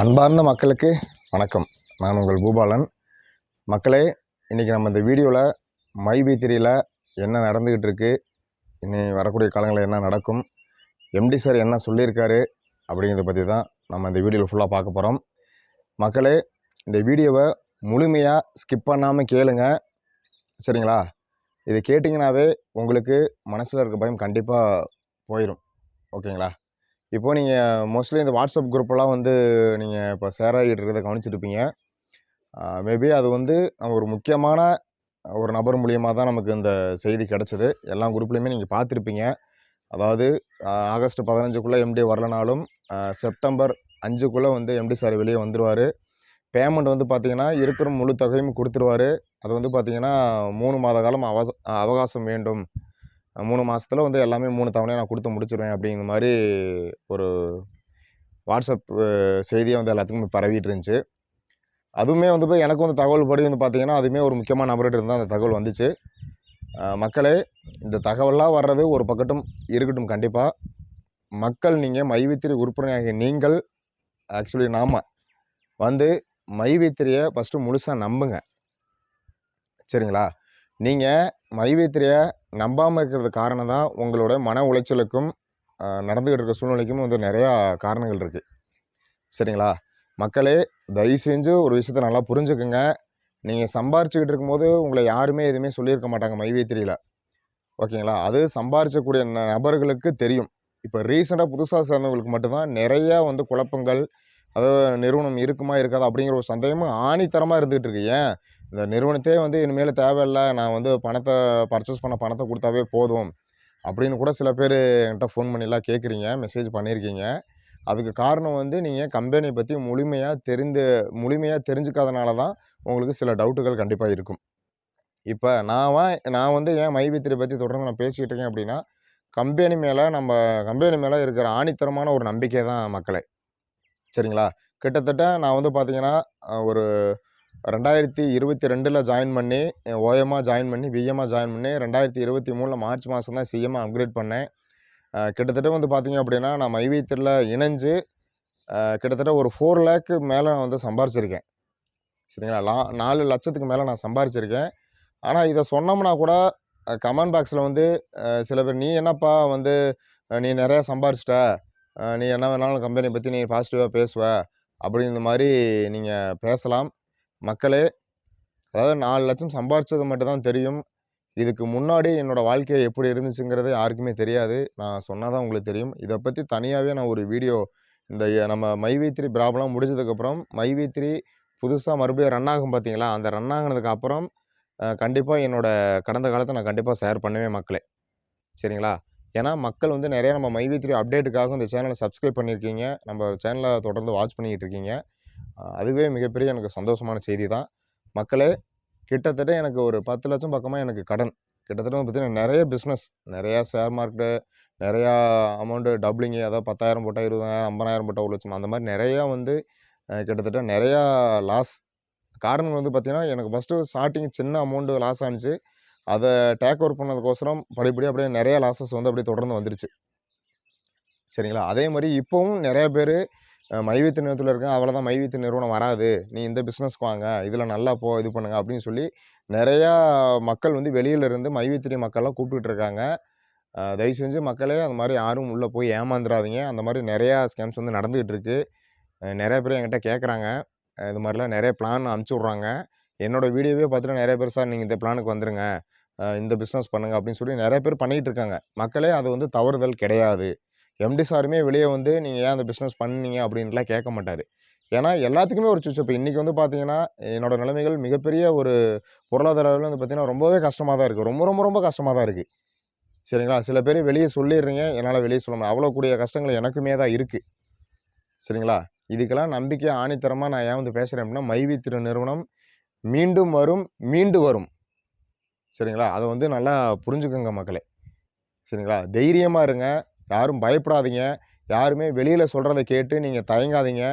அன்பார்ந்த மக்களுக்கு வணக்கம். நான் உங்கள் பூபாலன். மக்களே இன்றைக்கி நம்ம இந்த வீடியோவில் மைபி த்ரீயில் என்ன நடந்துக்கிட்டு இருக்குது இனி வரக்கூடிய காலங்களில் என்ன நடக்கும் எம்டி சார் என்ன சொல்லியிருக்காரு அப்படிங்கிறத பற்றி தான் நம்ம இந்த வீடியோவில் ஃபுல்லாக பார்க்க போகிறோம் மக்களே இந்த வீடியோவை முழுமையாக ஸ்கிப் பண்ணாமல் கேளுங்க. சரிங்களா? இதை கேட்டிங்கனாவே உங்களுக்கு மனசில் இருக்க பயம் கண்டிப்பாக போயிடும் ஓகேங்களா? இப்போது நீங்கள் மோஸ்ட்லி இந்த வாட்ஸ்அப் குரூப்பெல்லாம் வந்து நீங்கள் இப்போ ஷேர் ஆகிட்டு இருக்கிறத கவனிச்சிருப்பீங்க மேபி அது வந்து நம்ம ஒரு முக்கியமான ஒரு நபர் மூலியமாக தான் நமக்கு இந்த செய்தி கிடச்சிது. எல்லா குரூப்லேயுமே நீங்கள் பார்த்துருப்பீங்க. அதாவது ஆகஸ்ட் பதினஞ்சுக்குள்ளே எம்டி வரலனாலும் செப்டம்பர் அஞ்சுக்குள்ளே வந்து எம்டி சார் வெளியே வந்துடுவார் பேமெண்ட் வந்து பார்த்தீங்கன்னா இருக்கிற முழு தொகையும் கொடுத்துருவாரு. அது வந்து பார்த்தீங்கன்னா மூணு மாத காலம் அவச அவகாசம் வேண்டும். மூணு மாதத்தில் வந்து எல்லாமே மூணு தவணையாக நான் கொடுத்து முடிச்சிருவேன் அப்படிங்கிற மாதிரி ஒரு வாட்ஸ்அப் செய்தியை வந்து எல்லாத்துக்குமே பரவிட்டு இருந்துச்சு. அதுவுமே வந்து போய் எனக்கு வந்து தகவல் படி வந்து பார்த்தீங்கன்னா அதுவுமே ஒரு முக்கியமான நபர்கிட்ட இருந்தால் அந்த தகவல் வந்துச்சு. மக்களே இந்த தகவல்லாம் வர்றது ஒரு பக்கட்டும் இருக்கட்டும் கண்டிப்பாக மக்கள் நீங்கள் மைவித்திரி உறுப்பினராகிய நீங்கள் ஆக்சுவலி நாம வந்து மைவித்திரியை ஃபஸ்ட்டு முழுசாக நம்புங்க. சரிங்களா? நீங்கள் மைவித்திரியை நம்பாமல் இருக்கிறது காரணம் தான் உங்களோட மன உளைச்சலுக்கும் நடந்துக்கிட்டு இருக்க சூழ்நிலைக்கும் வந்து நிறையா காரணங்கள் இருக்குது சரிங்களா? மக்களே தயவு செஞ்சு ஒரு விஷயத்தை நல்லா புரிஞ்சுக்குங்க. நீங்கள் சம்பாரிச்சுக்கிட்டு இருக்கும்போது உங்களை யாருமே எதுவுமே சொல்லியிருக்க மாட்டாங்க மைவேத்திரியில் ஓகேங்களா? அது சம்பாரிச்சக்கூடிய ந- நபர்களுக்கு தெரியும். இப்போ ரீசெண்டாக புதுசாக சேர்ந்தவங்களுக்கு மட்டும்தான் நிறையா வந்து குழப்பங்கள் அதாவது நிறுவனம் இருக்குமா இருக்காதா அப்படிங்கிற ஒரு சந்தேகமும் ஆணித்தரமாக இருந்துகிட்டு இருக்கு. ஏன்? இந்த நிறுவனத்தையே வந்து இனிமேல் தேவையில்லை நான் வந்து பணத்தை பர்ச்சேஸ் பண்ண பணத்தை கொடுத்தாவே போதும். அப்படின்னு கூட சில பேர் என்கிட்ட ஃபோன் பண்ணிலாம் கேட்குறீங்க மெசேஜ் பண்ணியிருக்கீங்க அதுக்கு காரணம் வந்து நீங்கள் கம்பெனியை பற்றி முழுமையாக தெரிந்து முழுமையாக தெரிஞ்சுக்காதனால தான் உங்களுக்கு சில டவுட்டுகள் கண்டிப்பாக இருக்கும். இப்போ நான் வா நான் வந்து ஏன் மைவித்திரி பற்றி தொடர்ந்து நான் பேசிக்கிட்டு இருக்கேன் அப்படின்னா கம்பெனி மேலே நம்ம கம்பெனி மேலே இருக்கிற ஆணித்தரமான ஒரு நம்பிக்கை தான் மக்களே. சரிங்களா? கிட்டத்தட்ட நான் வந்து பார்த்திங்கன்னா ஒரு ரெண்டாயிரத்தி இருபத்தி ரெண்டில் ஜாயின் பண்ணி ஓஎம்மாக ஜாயின் பண்ணி விஎம்மாக ஜாயின் பண்ணி ரெண்டாயிரத்தி இருபத்தி மூணில் மார்ச் மாதம் தான் சிஎம்மாக அப்கிரேட் பண்ணேன். கிட்டத்தட்ட வந்து பார்த்தீங்க அப்படின்னா நான் மைவீத்தில் இணைஞ்சு கிட்டத்தட்ட ஒரு ஃபோர் லேக்கு மேலே நான் வந்து சம்பாரிச்சிருக்கேன். சரிங்களா? லா நாலு லட்சத்துக்கு மேலே நான் சம்பாரிச்சிருக்கேன். ஆனால் இதை சொன்னோம்னா கூட கமெண்ட் பாக்ஸில் வந்து சில பேர் நீ என்னப்பா வந்து நீ நிறையா சம்பாரிச்சிட்ட? நீ என்ன வேணாலும் கம்பெனியை பற்றி நீ பாசிட்டிவாக பேசுவ? அப்படிங்கிற மாதிரி நீங்கள் பேசலாம். மக்களே அதாவது நாலு லட்சம் சம்பாரிச்சது மட்டும் தான் தெரியும். இதுக்கு முன்னாடி என்னோடய வாழ்க்கையை எப்படி இருந்துச்சுங்கிறது யாருக்குமே தெரியாது. நான் சொன்னால் தான் உங்களுக்கு தெரியும். இதை பற்றி தனியாகவே நான் ஒரு வீடியோ இந்த நம்ம மைவி த்ரீ ப்ராப்ளம் முடிஞ்சதுக்கப்புறம் மைவி த்ரீ புதுசாக மறுபடியும் ரன் ஆகும் பார்த்தீங்களா அந்த ரன் ஆகினதுக்கு அப்புறம் கண்டிப்பாக என்னோடய கடந்த காலத்தை நான் கண்டிப்பாக ஷேர் பண்ணுவேன் மக்களே. சரிங்களா? ஏன்னா மக்கள் வந்து நிறையா நம்ம மைவி த்ரீ அப்டேட்டுக்காக இந்த சேனலை சப்ஸ்கிரைப் பண்ணியிருக்கீங்க. நம்ம சேனலை தொடர்ந்து வாட்ச் பண்ணிக்கிட்டு இருக்கீங்க. அதுவே மிகப்பெரிய எனக்கு சந்தோஷமான செய்தி தான் மக்களே கிட்டத்தட்ட எனக்கு ஒரு பத்து லட்சம் பக்கமாக எனக்கு கடன். கிட்டத்தட்ட வந்து பார்த்தீங்கன்னா நிறைய பிஸ்னஸ் நிறையா ஷேர் மார்க்கெட்டு நிறையா அமௌண்ட்டு டபுளிங்கு அதாவது பத்தாயிரம் போட்டால் இருபதாயிரம் ஐம்பதாயிரம் போட்டால் ஒரு லட்சம் அந்த மாதிரி நிறையா வந்து கிட்டத்தட்ட நிறையா லாஸ் காரணம் வந்து பார்த்திங்கன்னா எனக்கு ஃபஸ்ட்டு ஸ்டார்டிங் சின்ன அமௌண்ட்டு லாஸ் ஆனிச்சு. அதை டேக் ஓவர் பண்ணதுக்கோசரம் படிப்படியாக அப்படியே நிறையா லாஸஸ் வந்து அப்படியே தொடர்ந்து வந்துருச்சு. சரிங்களா? அதே மாதிரி இப்போவும் நிறையா பேர் மைவித்து நிறுவனத்தில் இருக்கேன். அவ்வளோதான் மைவித்து நிறுவனம் வராது. நீ இந்த பிஸ்னஸ்க்கு வாங்க. இதில் நல்லா போ இது பண்ணுங்க அப்படின்னு சொல்லி நிறையா மக்கள் வந்து வெளியில இருந்து மைவித்திரி மக்கள்லாம் கூப்பிட்டுட்டு இருக்காங்க. தயவு செஞ்சு மக்களே அந்த மாதிரி யாரும் உள்ளே போய் ஏமாந்துடாதீங்க அந்த மாதிரி நிறையா ஸ்கேம்ஸ் வந்து நடந்துகிட்டு இருக்கு. நிறையா நிறைய பேர் என்கிட்ட கேட்குறாங்க இது மாதிரிலாம் நிறைய பிளான் அமுச்சு விட்றாங்க. என்னோட வீடியோவே பார்த்துட்டு நிறைய பேர் சார் நீங்கள் இந்த பிளானுக்கு வந்துடுங்க இந்த பிஸ்னஸ் பண்ணுங்க அப்படின்னு சொல்லி நிறைய பேர் பண்ணிகிட்டு இருக்காங்க. மக்களே அது வந்து தவறுதல் கிடையாது. எம்டி சாருமே வெளியே வந்து நீங்கள் ஏன் அந்த பிஸ்னஸ் பண்ணீங்க? அப்படின்ட்டுலாம் கேட்க மாட்டார். ஏன்னா எல்லாத்துக்குமே ஒரு சுவிட்ச். இப்போ இன்றைக்கி வந்து பார்த்தீங்கன்னா என்னோட நிலைமைகள் மிகப்பெரிய ஒரு பொருளாதார அளவில் வந்து பார்த்திங்கன்னா ரொம்பவே கஷ்டமாக தான் இருக்குது ரொம்ப ரொம்ப ரொம்ப கஷ்டமாக தான் இருக்குது சரிங்களா? சில பேர் வெளியே சொல்லிடுறீங்க என்னால் வெளியே சொல்ல முடியும் அவ்வளோ கூடிய கஷ்டங்கள் எனக்குமே தான் இருக்குது சரிங்களா? இதுக்கெல்லாம் நம்பிக்கை ஆணித்தரமாக நான் ஏன் வந்து பேசுகிறேன் அப்படின்னா மைவி திரு நிறுவனம் மீண்டும் வரும் மீண்டு வரும். சரிங்களா? அதை வந்து நல்லா புரிஞ்சுக்கோங்க மக்களே. சரிங்களா? தைரியமாக இருங்க. யாரும் பயப்படாதீங்க. யாருமே வெளியில் சொல்கிறத கேட்டு நீங்கள் தயங்காதீங்க.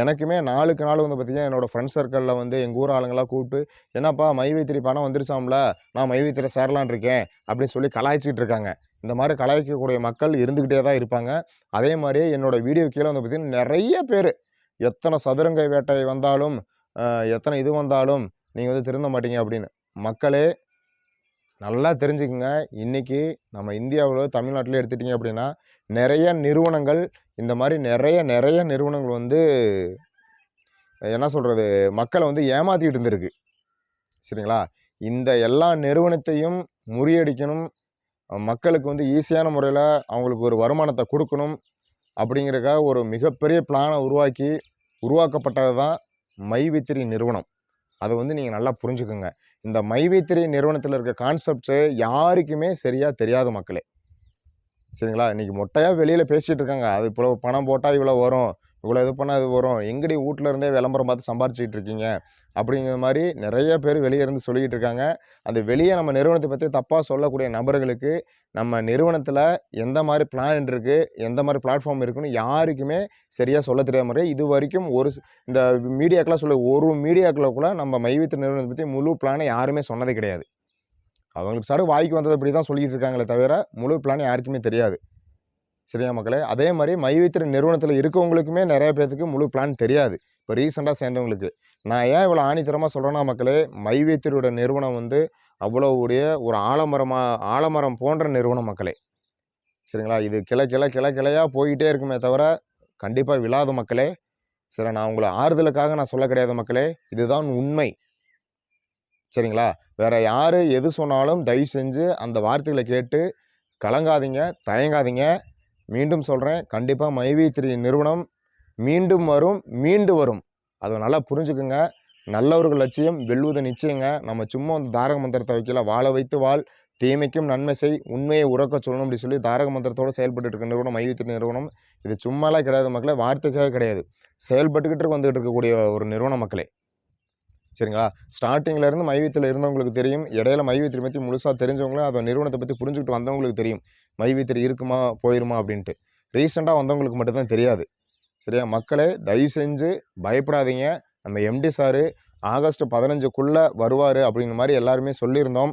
எனக்குமே நாளுக்கு நாள் வந்து பார்த்திங்கன்னா என்னோடய ஃப்ரெண்ட்ஸ் சர்க்கிளில் வந்து எங்கள் ஊர் ஆளுங்களாம் கூப்பிட்டு என்னப்பா மைவைத்திரி பணம் வந்துருச்சாம்ல? நான் மைவைத்திரி சேரலான் இருக்கேன். அப்படின்னு சொல்லி கலாய்ச்சிக்கிட்டு இருக்காங்க. இந்த மாதிரி கலாய்க்கக்கூடிய மக்கள் இருந்துக்கிட்டே தான் இருப்பாங்க. அதே மாதிரியே என்னோடய வீடியோ கீழே வந்து பார்த்திங்கன்னா நிறைய பேர். எத்தனை சதுரங்க வேட்டை வந்தாலும் எத்தனை இது வந்தாலும் நீங்கள் வந்து திருந்த மாட்டீங்க அப்படின்னு. மக்களே நல்லா தெரிஞ்சுக்குங்க. இன்றைக்கி நம்ம இந்தியாவில் தமிழ்நாட்டில் எடுத்துட்டிங்க அப்படின்னா நிறைய நிறுவனங்கள் இந்த மாதிரி நிறைய நிறைய நிறுவனங்கள் வந்து என்ன சொல்கிறது மக்களை வந்து ஏமாற்றிட்டு இருந்திருக்கு. சரிங்களா? இந்த எல்லா நிறுவனத்தையும் முறியடிக்கணும். மக்களுக்கு வந்து ஈஸியான முறையில் அவங்களுக்கு ஒரு வருமானத்தை கொடுக்கணும் அப்படிங்கிறக்காக ஒரு மிகப்பெரிய பிளானை உருவாக்கி உருவாக்கப்பட்டது தான் மைவித்திரி நிறுவனம். அதை வந்து நீங்கள் நல்லா புரிஞ்சுக்கோங்க. இந்த மைவைத்திரை நிறுவனத்தில் இருக்க கான்செப்ட்ஸு யாருக்குமே சரியாக தெரியாது மக்களே. சரிங்களா? இன்றைக்கி மொட்டையாக வெளியில் பேசிகிட்டு இருக்காங்க. அது இவ்வளோ பணம் போட்டால் இவ்வளோ வரும். இவ்வளோ இது பண்ணால் இது வரும். எங்கடி வீட்டில் இருந்தே விளம்பரம் பார்த்து சம்பாரிச்சிக்கிட்டு இருக்கீங்க? அப்படிங்கிற மாதிரி நிறைய பேர் வெளியே இருந்து சொல்லிக்கிட்டு இருக்காங்க. அந்த வெளியே நம்ம நிறுவனத்தை பற்றி தப்பாக சொல்லக்கூடிய நபர்களுக்கு நம்ம நிறுவனத்தில் எந்த மாதிரி பிளான் இருக்குது எந்த மாதிரி பிளாட்ஃபார்ம் இருக்குன்னு யாருக்குமே சரியாக சொல்ல தெரியாத மாதிரி இது வரைக்கும் ஒரு இந்த மீடியாக்கெலாம் சொல்ல ஒரு மீடியாக்கில் கூட நம்ம மைவித்த நிறுவனத்தை பற்றி முழு பிளானை யாருமே சொன்னதே கிடையாது. அவங்களுக்கு சார் வாய்க்கு வந்தது அப்படி தான் சொல்லிகிட்டு இருக்காங்களே தவிர முழு பிளான் யாருக்குமே தெரியாது. சரியா மக்களே? அதே மாதிரி மைவித்திர நிறுவனத்தில் இருக்கவங்களுக்குமே நிறைய பேர்த்துக்கு முழு பிளான் தெரியாது. இப்போ ரீசெண்டாக சேர்ந்தவங்களுக்கு. நான் ஏன் இவ்வளோ ஆணித்தரமாக சொல்கிறேன்னா மக்களே மைவித்திரோட நிறுவனம் வந்து அவ்வளோ உடைய ஒரு ஆலமரமாக ஆலமரம் போன்ற நிறுவனம் மக்களே. சரிங்களா? இது கிளை கிளை கிளை கிளையாக போயிட்டே இருக்குமே தவிர கண்டிப்பாக விழாத மக்களே. சரி நான் உங்களை ஆறுதலுக்காக நான் சொல்ல கிடையாது மக்களே. இதுதான் உண்மை. சரிங்களா? வேறு யார் எது சொன்னாலும் தயவு செஞ்சு அந்த வார்த்தைகளை கேட்டு கலங்காதீங்க தயங்காதீங்க. மீண்டும் சொல்கிறேன் கண்டிப்பாக மைவி த்ரீ நிறுவனம் மீண்டும் வரும் மீண்டு வரும். அதை நல்லா புரிஞ்சுக்குங்க. நல்லவர்கள் லட்சியம் வெல்வது நிச்சயங்க. நம்ம சும்மா வந்து தாரக மந்திரத்தை வைக்கல. வாழ வைத்து வாழ். தீமைக்கும் நன்மை செய். உண்மையை உறக்க சொல்லணும் அப்படி சொல்லி தாரக மந்திரத்தோடு செயல்பட்டு இருக்க நிறுவனம் மைவி நிறுவனம். இது சும்மாலாம் கிடையாது மக்களே. வார்த்தைக்காக கிடையாது. செயல்பட்டுக்கிட்டு வந்துகிட்டு இருக்கக்கூடிய ஒரு நிறுவன மக்களே. சரிங்களா? ஸ்டார்டிங்கில் இருந்து மைவித்தில் இருந்தவங்களுக்கு தெரியும். இடையில மைவித்திரி பற்றி முழுசாக தெரிஞ்சவங்களும் அதை நிறுவனத்தை பற்றி புரிஞ்சுக்கிட்டு வந்தவங்களுக்கு தெரியும். மைவித்திரி இருக்குமா போயிருமா அப்படின்ட்டு. ரீசெண்டாக வந்தவங்களுக்கு மட்டும்தான் தெரியாது. சரியா? மக்களே தயவு செஞ்சு பயப்படாதீங்க. நம்ம எம்டி சாரு ஆகஸ்ட் பதினஞ்சுக்குள்ளே வருவார் அப்படிங்கிற மாதிரி எல்லாருமே சொல்லியிருந்தோம்.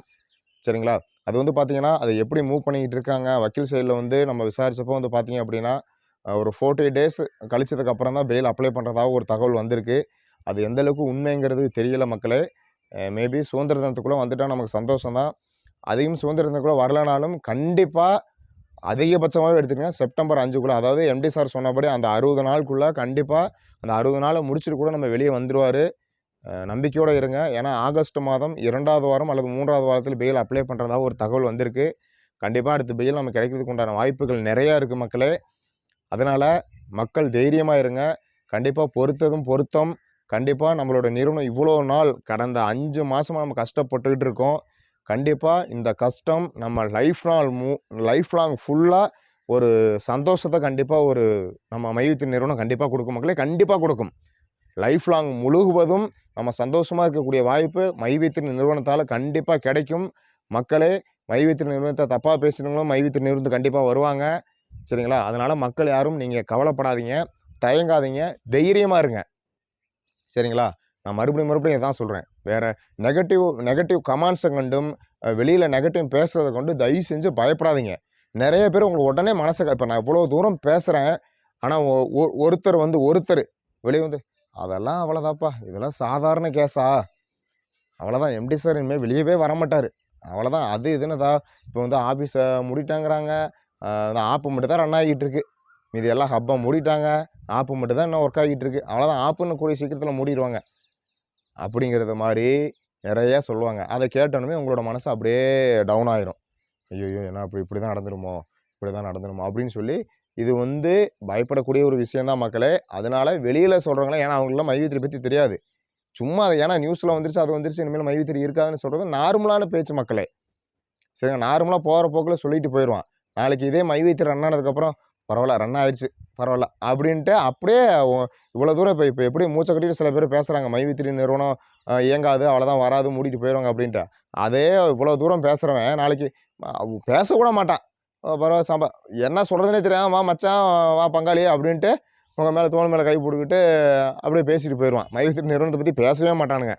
சரிங்களா? அது வந்து பார்த்தீங்கன்னா அதை எப்படி மூவ் பண்ணிக்கிட்டு இருக்காங்க? வக்கீல் சைடில் வந்து நம்ம விசாரிச்சப்போ வந்து பார்த்திங்க அப்படின்னா ஒரு ஃபோர்ட்டி டேஸ் கழிச்சதுக்கப்புறம் தான் பெயில் அப்ளை பண்ணுறதாக ஒரு தகவல் வந்திருக்கு. அது எந்த அளவுக்கு உண்மைங்கிறது தெரியல மக்களே. மேபி சுதந்திர தினத்துக்குள்ளே வந்துட்டால் நமக்கு சந்தோஷம் தான். அதையும் சுதந்திர தினத்துக்குள்ளே வரலனாலும் கண்டிப்பாக அதிகபட்சமாகவே எடுத்துக்கங்க. செப்டம்பர் அஞ்சுக்குள்ளே அதாவது எம்டி சார் சொன்னபடி அந்த அறுபது நாளுக்குள்ளே கண்டிப்பாக அந்த அறுபது நாளை முடிச்சுட்டு கூட நம்ம வெளியே வந்துடுவார் நம்பிக்கையோடு இருங்க. ஏன்னா ஆகஸ்ட் மாதம் இரண்டாவது வாரம் அல்லது மூன்றாவது வாரத்தில் பெயில் அப்ளை பண்ணுறதாக ஒரு தகவல் வந்திருக்கு. கண்டிப்பாக அடுத்த பெயில் நம்ம கிடைக்கிறதுக்கு உண்டான வாய்ப்புகள் நிறையா இருக்குது மக்களே. அதனால் மக்கள் தைரியமாக இருங்க. கண்டிப்பாக பொறுத்ததும் பொருத்தம். கண்டிப்பாக நம்மளோட நிறுவனம் இவ்வளோ நாள் கடந்த அஞ்சு மாதமாக நம்ம கஷ்டப்பட்டுக்கிட்டு இருக்கோம். கண்டிப்பாக இந்த கஷ்டம் நம்ம லைஃப் லாங் மூ லைஃப் லாங் ஃபுல்லாக ஒரு சந்தோஷத்தை கண்டிப்பாக ஒரு நம்ம மையத்தின் நிறுவனம் கண்டிப்பாக கொடுக்கும். மக்களே கண்டிப்பாக கொடுக்கும். லைஃப் லாங் முழுகுவதும் நம்ம சந்தோஷமாக இருக்கக்கூடிய வாய்ப்பு மைவித்தின் நிறுவனத்தால் கண்டிப்பாக கிடைக்கும். மக்களே மைவித்தின் நிறுவனத்தை தப்பாக பேசுகிறவங்களும் மைவித்தின் நிறுவனத்து கண்டிப்பாக வருவாங்க. சரிங்களா? அதனால் மக்கள் யாரும் நீங்கள் கவலைப்படாதீங்க. தயங்காதீங்க. தைரியமாக இருங்க. சரிங்களா? நான் மறுபடியும் மறுபடியும் இதான் சொல்கிறேன் வேறு நெகட்டிவ் நெகட்டிவ் கமெண்ட்ஸை கண்டும் வெளியில் நெகட்டிவ் பேசுகிறத கொண்டு தயவு செஞ்சு பயப்படாதீங்க. நிறைய பேர் உங்களுக்கு உடனே மனசை இப்போ நான் இவ்வளோ தூரம் பேசுகிறேன் ஆனால் ஒருத்தர் வந்து ஒருத்தர் வெளியே வந்து அதெல்லாம் அவ்வளோதாப்பா இதெல்லாம் சாதாரண கேஸா? அவ்வளோதான் எம்டி சார் இனிமேல் வெளியவே வரமாட்டார். அவ்வளோதான் அது இதுன்னு தான் இப்போ வந்து ஆஃபீஸை முடிட்டாங்கிறாங்க. அந்த ஆப்பு மட்டும் தான் ரன் ஆகிட்டு இருக்கு. மீதி எல்லாம் ஹப்பை மூடிட்டாங்க. ஆப்பு மட்டும் தான் இன்னும் ஒர்க் ஆகிட்டு இருக்கு அவ்வளோதான் ஆப்புன்னு கூடிய சீக்கிரத்தில் மூடிடுவாங்க அப்படிங்கிறது மாதிரி நிறைய சொல்லுவாங்க. அதை கேட்டோன்னே உங்களோட மனசு அப்படியே டவுன் ஆயிரும். ஐயோ என்ன அப்படி இப்படி தான் நடந்துருமோ இப்படி தான் நடந்துருமோ அப்படின்னு சொல்லி இது வந்து பயப்படக்கூடிய ஒரு விஷயந்தான் மக்களே. அதனால் வெளியில் சொல்கிறாங்களே ஏன்னா அவங்களாம் மைவித்திரி பற்றி தெரியாது. சும்மா அது ஏன்னா நியூஸில் வந்துருச்சு அது வந்துருச்சு இனிமேல் மைவித்திரி இருக்காதுன்னு சொல்கிறது நார்மலான பேச்சு மக்களே. சரிங்க நார்மலாக போகிற போக்கில் சொல்லிட்டு போயிடுவான் நாளைக்கு இதே மைவித்திரி ரன் ஆனதுக்கப்புறம் பரவாயில்ல ரன் ஆயிடுச்சு பரவாயில்ல. அப்படின்ட்டு அப்படியே இவ்வளோ தூரம் இப்போ இப்போ எப்படி மூச்சை கட்டிட்டு சில பேர் பேசுகிறாங்க மைவித்திரி நிறுவனம் இயங்காது அவ்வளோதான் வராது மூடிட்டு போயிடுவாங்க அப்படின்ட்டு. அதே இவ்வளோ தூரம் பேசுகிறவன் நாளைக்கு பேசக்கூட மாட்டான். பரவாயில்ல சாம்பா என்ன சொல்கிறதுனே தெரியாமல் வா மச்சான் வா பங்காளி அப்படின்ட்டு உங்கள் மேலே தோல் மேலே கை போட்டுக்கிட்டு அப்படியே பேசிட்டு போயிடுவான் மைவித்திரி நிறுவனத்தை பற்றி பேசவே மாட்டானுங்க.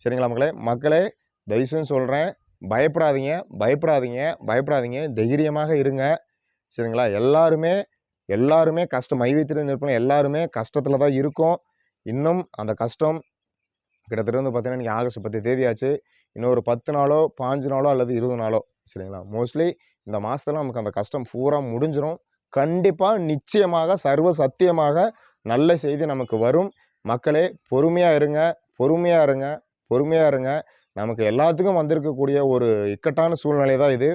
சரிங்களா மக்களே? மக்களே தயவுசெய்து சொல்கிறேன் பயப்படாதீங்க பயப்படாதீங்க பயப்படாதீங்க. தைரியமாக இருங்க. சரிங்களா? எல்லாருமே எல்லாருமே கஷ்டம் மைவித்திரி நிற்பனம் எல்லாருமே கஷ்டத்தில் தான் இருக்கும். இன்னும் அந்த கஷ்டம் கிட்டத்தட்ட வந்து பார்த்திங்கன்னா இன்றைக்கி ஆகஸ்ட் பத்து தேதியாச்சு. இன்னும் ஒரு பத்து நாளோ பாஞ்சு நாளோ அல்லது இருபது நாளோ சரிங்களா? மோஸ்ட்லி இந்த மாதத்துல நமக்கு அந்த கஷ்டம் பூரா முடிஞ்சிடும் கண்டிப்பாக நிச்சயமாக சர்வ சத்தியமாக நல்ல செய்தி நமக்கு வரும். மக்களே பொறுமையாக இருங்க பொறுமையாக இருங்க பொறுமையாக இருங்க. நமக்கு எல்லாத்துக்கும் வந்திருக்கக்கூடிய ஒரு இக்கட்டான சூழ்நிலை தான் இது.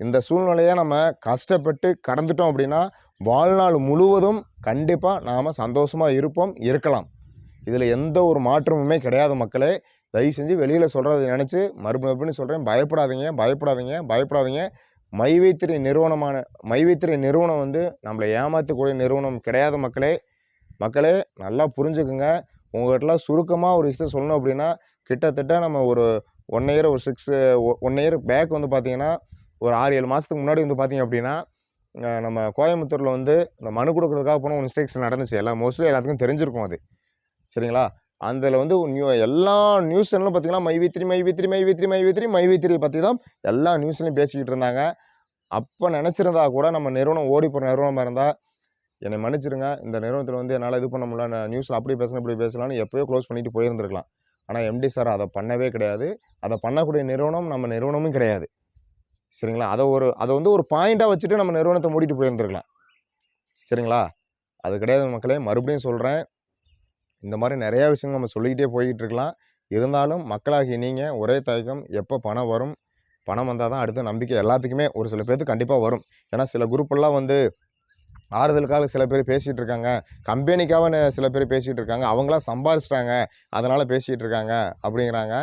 இந்த சூழ்நிலையை நம்ம கஷ்டப்பட்டு கடந்துட்டோம் அப்படின்னா வாழ்நாள் முழுவதும் கண்டிப்பாக நாம் சந்தோஷமாக இருப்போம் இருக்கலாம். இதில் எந்த ஒரு மாற்றமுமே கிடையாது மக்களே. தயவு செஞ்சு வெளியில் சொல்கிறத நினச்சி மறுபடியும் சொல்கிறேன் பயப்படாதீங்க பயப்படாதீங்க பயப்படாதீங்க. மைவைத்திரை நிறுவனமான மைவைத்திரை நிறுவனம் வந்து நம்மளை ஏமாற்றக்கூடிய நிறுவனம் கிடையாது மக்களே. மக்களே நல்லா புரிஞ்சுக்குங்க. உங்கள்கிட்டலாம் சுருக்கமாக ஒரு விஷயத்த சொல்லணும் அப்படின்னா கிட்டத்தட்ட நம்ம ஒரு ஒன் இயர் ஒரு சிக்ஸ் ஒன் இயர் பேக் வந்து பார்த்திங்கன்னா ஒரு ஆறு ஏழு மாதத்துக்கு முன்னாடி வந்து பார்த்திங்க அப்படின்னா நம்ம கோயம்புத்தூரில் வந்து இந்த மனு கொடுக்குறதுக்காக போன ஒரு மிஸ்டேக்ஸ் நடந்துச்சு. எல்லாம் மோஸ்ட்லி எல்லாத்துக்கும் தெரிஞ்சிருக்கும் அது. சரிங்களா? அதில் வந்து நியூ எல்லா நியூஸ் சேனலும் பார்த்தீங்கன்னா த்ரீ மைவித்திரி த்ரீ மைவித்திரி த்ரீ பற்றி தான் எல்லா நியூஸ்லையும் பேசிக்கிட்டு இருந்தாங்க. அப்போ நினச்சிருந்தா கூட நம்ம நிறுவனம் ஓடி போகிற நிறுவனமாக இருந்தால் என்னை மன்னிச்சிருங்க. இந்த நிறுவனத்தில் வந்து என்னால் இது பண்ண முடியல. நியூஸில் அப்படி பேசணும் இப்படி பேசலாம்னு எப்போயோ க்ளோஸ் பண்ணிட்டு போயிருந்துருக்கலாம். ஆனால் எம்டி சார் அதை பண்ணவே கிடையாது. அதை பண்ணக்கூடிய நிறுவனம் நம்ம நிறுவனமும் கிடையாது. சரிங்களா? அதை ஒரு அதை வந்து ஒரு பாயிண்ட்டாக வச்சுட்டு நம்ம நிறுவனத்தை மூடிட்டு போயிருந்துருக்கலாம். சரிங்களா? அது கிடையாது மக்களே. மறுபடியும் சொல்கிறேன் இந்த மாதிரி நிறையா விஷயங்கள் நம்ம சொல்லிக்கிட்டே போய்கிட்டு இருக்கலாம் இருந்தாலும் மக்களாகிய நீங்கள் ஒரே தயக்கம் எப்போ பணம் வரும் பணம் வந்தால் தான் அடுத்த நம்பிக்கை எல்லாத்துக்குமே ஒரு சில பேர்த்து கண்டிப்பாக வரும். ஏன்னா சில குரூப்பெல்லாம் வந்து ஆறுதலுக்காக சில பேர் பேசிகிட்டு இருக்காங்க கம்பெனிக்காக சில பேர் பேசிகிட்டு இருக்காங்க அவங்களாம் சம்பாரிச்சிட்டாங்க. அதனால் பேசிகிட்டு இருக்காங்க அப்படிங்கிறாங்க.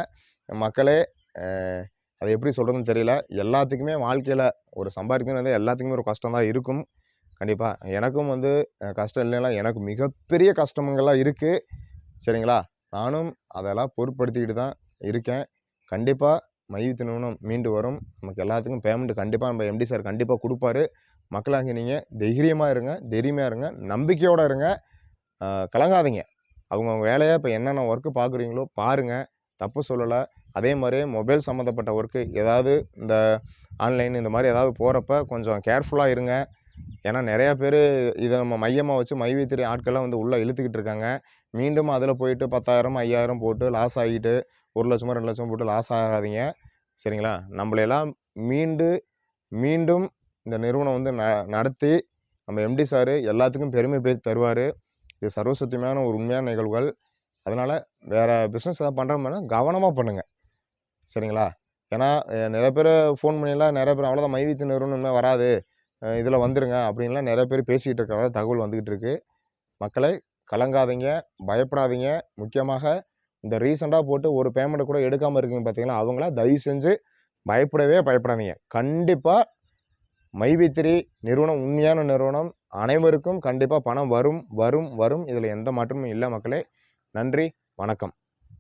மக்களே அதை எப்படி சொல்கிறதுன்னு தெரியல. எல்லாத்துக்குமே வாழ்க்கையில் ஒரு சம்பாதிக்கணும் எல்லாத்துக்குமே ஒரு கஷ்டம் தான் இருக்கும். கண்டிப்பாக எனக்கும் வந்து கஷ்டம் இல்லைன்னா எனக்கு மிகப்பெரிய கஷ்டங்கள்லாம் இருக்குது சரிங்களா? நானும் அதெல்லாம் பொருட்படுத்திக்கிட்டு தான் இருக்கேன். கண்டிப்பாக மையத்து நிறுவனம் மீண்டு வரும். நமக்கு எல்லாத்துக்கும் பேமெண்ட் கண்டிப்பாக நம்ம எம்டி சார் கண்டிப்பாக கொடுப்பாரு. மக்களாகி நீங்கள் தைரியமாக இருங்க தைரியமாக இருங்க நம்பிக்கையோடு இருங்க. கலங்காதீங்க. அவங்கவுங்க வேலையை இப்போ என்னென்ன ஒர்க்கு பார்க்குறீங்களோ பாருங்கள் தப்பு சொல்லலை. அதே மாதிரி மொபைல் சம்மந்தப்பட்ட ஒர்க்கு ஏதாவது இந்த ஆன்லைன் இந்த மாதிரி ஏதாவது போகிறப்ப கொஞ்சம் கேர்ஃபுல்லாக இருங்க. ஏன்னா நிறையா பேர் இதை நம்ம மையமாக வச்சு மைவித்திரி ஆட்கள்லாம் வந்து உள்ளே இழுத்துக்கிட்டு இருக்காங்க. மீண்டும் அதில் போயிட்டு பத்தாயிரம் ஐயாயிரம் போட்டு லாஸ் ஆகிட்டு ஒரு லட்சமோ ரெண்டு லட்சம் போட்டு லாஸ் ஆகாதீங்க. சரிங்களா? நம்மளையெல்லாம் மீண்டு மீண்டும் இந்த நிறுவனம் வந்து ந நடத்தி நம்ம எம்டி சார் எல்லாத்துக்கும் பெருமை பேர் தருவார். இது சர்வசத்தியமான ஒரு உண்மையான நிகழ்வுகள். அதனால் வேறு பிஸ்னஸ் ஏதாவது பண்ணுறோம்னா கவனமாக பண்ணுங்கள் சரிங்களா? ஏன்னா நிறைய பேர் ஃபோன் பண்ணிலாம் நிறைய பேர் அவ்வளோதான் மைவித்து நிறுவனம் வராது. இதில் வந்துடுங்க அப்படின்லாம் நிறைய பேர் பேசிக்கிட்டு இருக்கிறத தகவல் வந்துக்கிட்டு இருக்குது மக்களை கலங்காதீங்க பயப்படாதீங்க. முக்கியமாக இந்த ரீசெண்டாக போட்டு ஒரு பேமெண்ட் கூட எடுக்காமல் இருக்கீங்க பார்த்தீங்களா? அவங்கள தயவு செஞ்சு பயப்படவே பயப்படாதீங்க. கண்டிப்பாக மைவித்திரி நிறுவனம் உண்மையான நிறுவனம் அனைவருக்கும் கண்டிப்பாக பணம் வரும் வரும் வரும். இதில் எந்த மாற்றமும் இல்லை மக்களே. நன்றி வணக்கம்.